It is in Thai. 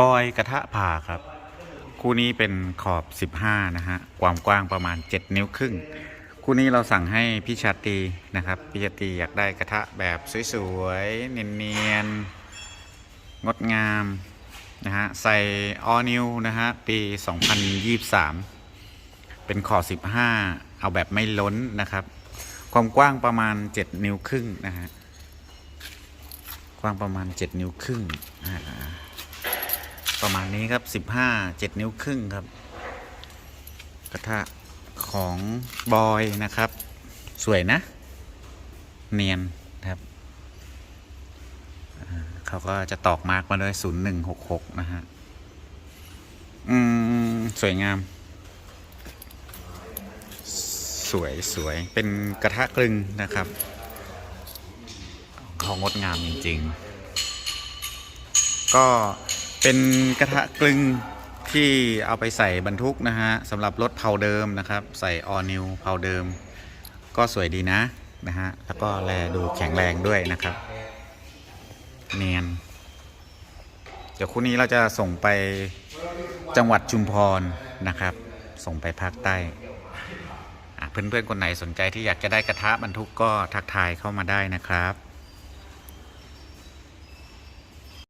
บอยกระทะผ่าครับ คู่นี้เป็นขอบ 15 นะฮะ ความกว้างประมาณ 7 นิ้วครึ่ง คู่นี้เราสั่งให้พี่ชาตีนะครับ พี่ชาตีอยากได้กระทะแบบสวยๆ เนียนๆ งดงามนะฮะ ใส่ออนิวนะฮะ ปี 2023 เป็นขอบ 15 เอาแบบไม่ล้นนะครับ ความกว้างประมาณ 7 นิ้วครึ่งนะฮะ กว้างประมาณ 7 นิ้วครึ่งอ่า ประมาณนี้ครับ 15 7 นิ้วครึ่งครับ กระทะของบอยนะครับ สวยนะ เนียนครับ เขาก็จะตอกมาร์กมาด้วย 0166 นะฮะ อืม สวยงาม สวยสวย เป็นกระทะกลึงนะครับขางดงามจริง ๆ ก็ เป็นกระทะกลึงที่เอาไปใส่บรรทุกนะฮะสำหรับรถเผาเดิมนะครับ ใส่ออนิวเผาเดิม ก็สวยดีนะนะฮะแล้วก็แลดูแข็งแรงด้วยนะครับ เนียน เดี๋ยวคู่นี้เราจะส่งไปจังหวัดชุมพรนะครับ ส่งไปภาคใต้เพื่อนๆคนไหนสนใจที่อยากจะได้กระทะบรรทุกก็ทักทายเข้ามาได้นะครับ